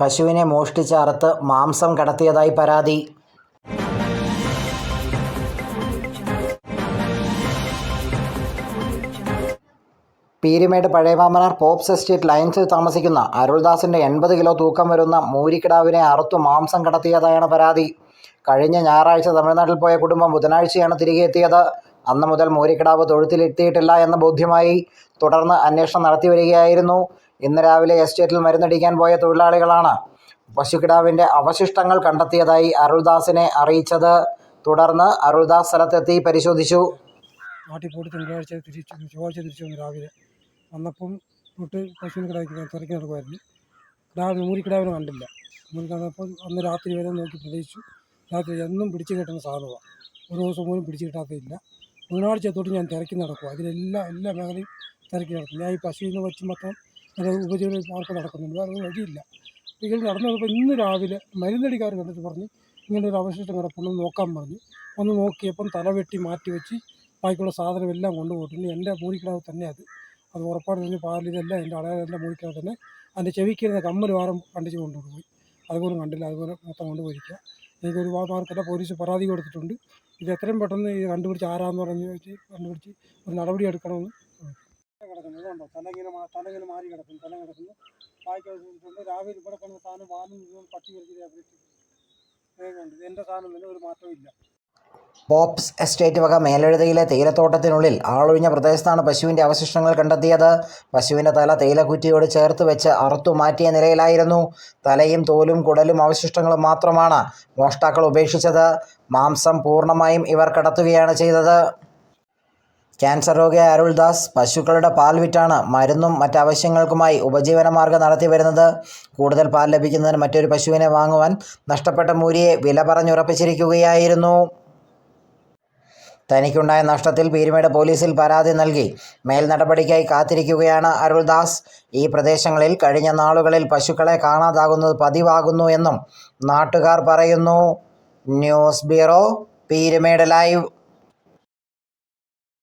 പശുവിനെ മോഷ്ടിച്ച് അറുത്ത് മാംസം കടത്തിയതായി പരാതി. പീരിമേട് പഴയമാമനാർ പോപ്സ് എസ്റ്റേറ്റ് ലയൻസിൽ താമസിക്കുന്ന അരുൾദാസിന്റെ എൺപത് കിലോ തൂക്കം വരുന്ന മൂരിക്കിടാവിനെ അറുത്തു മാംസം കടത്തിയതായാണ് പരാതി. കഴിഞ്ഞ ഞായറാഴ്ച തമിഴ്നാട്ടിൽ പോയ കുടുംബം ബുധനാഴ്ചയാണ് തിരികെ എത്തിയത്. അന്ന് മുതൽ മോരിക്കടാവ് തൊഴുത്തിലെത്തിയിട്ടില്ല എന്ന ബോധ്യമായി തുടർന്ന് അന്വേഷണം നടത്തി വരികയായിരുന്നു ഇന്ന് രാവിലെ എസ്റ്റേറ്റിൽ മരുന്നടിക്കാൻ പോയ തൊഴിലാളികളാണ് പശുക്കിടാവിന്റെ അവശിഷ്ടങ്ങൾ കണ്ടെത്തിയതായി അരുൾദാസിനെ അറിയിച്ചത്. തുടർന്ന് അരുൾദാസ് സ്ഥലത്തെത്തി പരിശോധിച്ചു. നാട്ടിൽ പോയിട്ട് തിങ്കളാഴ്ച തിരിച്ചു ചൊവ്വാഴ്ച തിരിച്ചു വന്നു രാവിലെ. വന്നപ്പം തൊട്ട് പശുവിന് കിടാക്കി തിരക്കി നടക്കുമായിരുന്നു കിടാവിന് മൂരിക്കിടാവിനെ കണ്ടില്ല. മൂരി അന്ന് രാത്രി വരെ നോക്കി പ്രതീക്ഷിച്ചു. രാത്രി എന്നും പിടിച്ചു കിട്ടുന്ന സാധനമാണ്. ഒരു ദിവസം പോലും പിടിച്ചു കിട്ടാത്തതില്ല ബുധനാഴ്ച തൊട്ട് ഞാൻ തിരക്കി നടക്കും. അതിലെല്ലാം എല്ലാ മേഖലയും തിരക്കി നടക്കും. ഞാൻ ഈ പശുവിനെ വെച്ച് മൊത്തം അത് ഉപജീവന മാർഗം നടക്കുന്നുണ്ട്. വേറെ വഴിയില്ല. ഇതിൽ നടന്നപ്പോൾ ഇന്ന് രാവിലെ മരുന്നടിക്കാർ കണ്ടിട്ട് പറഞ്ഞ് ഇങ്ങനെ ഒരു അവശിഷ്ടം കിടപ്പുണ്ടെന്ന് നോക്കാൻ പറഞ്ഞു. ഒന്ന് നോക്കിയപ്പം തലവെട്ടി മാറ്റി വെച്ച് ബാക്കിയുള്ള സാധനം എല്ലാം കൊണ്ടുപോയിട്ടുണ്ട് എന്റെ മൂലിക്കിടാവ് തന്നെ അത്. അത് ഉറപ്പാട് തന്നെ പാലിൽ ഇതെല്ലാം എന്റെ അടയാളെല്ലാം മൂരിക്കിടാവ് തന്നെ. അതിന്റെ ചെവിക്കിരുന്ന കമ്മൽ വാരം കണ്ടിച്ച് കൊണ്ടുപോയി. അതുപോലും കണ്ടില്ല. അതുപോലെ മൊത്തം കൊണ്ടുപോയിരിക്കുക. എനിക്ക് ഒരുപാട് മാർക്കെല്ലാം പോലീസ് പരാതി കൊടുത്തിട്ടുണ്ട്. ഇത് എത്രയും പെട്ടെന്ന് ഇത് കണ്ടുപിടിച്ച് ആരാന്ന് പറഞ്ഞ് വെച്ച് കണ്ടുപിടിച്ച് ഒരു നടപടി എടുക്കണമെന്ന് കിടക്കുന്നു. ഇതുണ്ടോ? തല ഇങ്ങനെ മാ- തല ഇങ്ങനെ മാറി കിടക്കുന്നു തല കിടക്കുന്നു. വായിക്കുന്നുണ്ട് രാവിലെ ഇവിടെ കിടന്ന സാധനം മുഴുവൻ പട്ടി കളിച്ച് എന്റെ സാധനം തന്നെ ഒരു മാറ്റവും പോപ്സ് എസ്റ്റേറ്റ് വക മേലെഴുതയിലെ തേയിലത്തോട്ടത്തിനുള്ളിൽ ആളൊഴിഞ്ഞ പ്രദേശത്താണ് പശുവിന്റെ അവശിഷ്ടങ്ങൾ കണ്ടെത്തിയത്. പശുവിന്റെ തല തേയിലക്കുറ്റിയോട് ചേർത്ത് വെച്ച് അറുത്തു മാറ്റിയ നിലയിലായിരുന്നു. തലയും തോലും കുടലും അവശിഷ്ടങ്ങളും മാത്രമാണ് മോഷ്ടാക്കൾ ഉപേക്ഷിച്ചത്. മാംസം പൂർണമായും ഇവർ കടത്തുകയാണ് ചെയ്തത്. ക്യാൻസർ രോഗി അരുൾദാസ് പശുക്കളുടെ പാൽ വിറ്റാണ് മരുന്നും മറ്റാവശ്യങ്ങൾക്കുമായി ഉപജീവനമാർഗം നടത്തി വരുന്നത്. കൂടുതൽ പാൽ ലഭിക്കുന്നതിന് മറ്റൊരു പശുവിനെ വാങ്ങുവാൻ നഷ്ടപ്പെട്ട മൂരിയെ വില പറഞ്ഞുറപ്പിച്ചിരിക്കുകയായിരുന്നു. തനിക്കുണ്ടായ നഷ്ടത്തിൽ പീരുമേട് പോലീസിൽ പരാതി നൽകി. മേൽ നടപടിക്കായി കാത്തിരിക്കുകയാണ് അരുൾദാസ്. ഈ പ്രദേശങ്ങളിൽ കഴിഞ്ഞ നാളുകളിൽ പശുക്കളെ കാണാതാകുന്നത് പതിവാകുന്നു എന്നും നാട്ടുകാർ പറയുന്നു. News bureau Peermade live.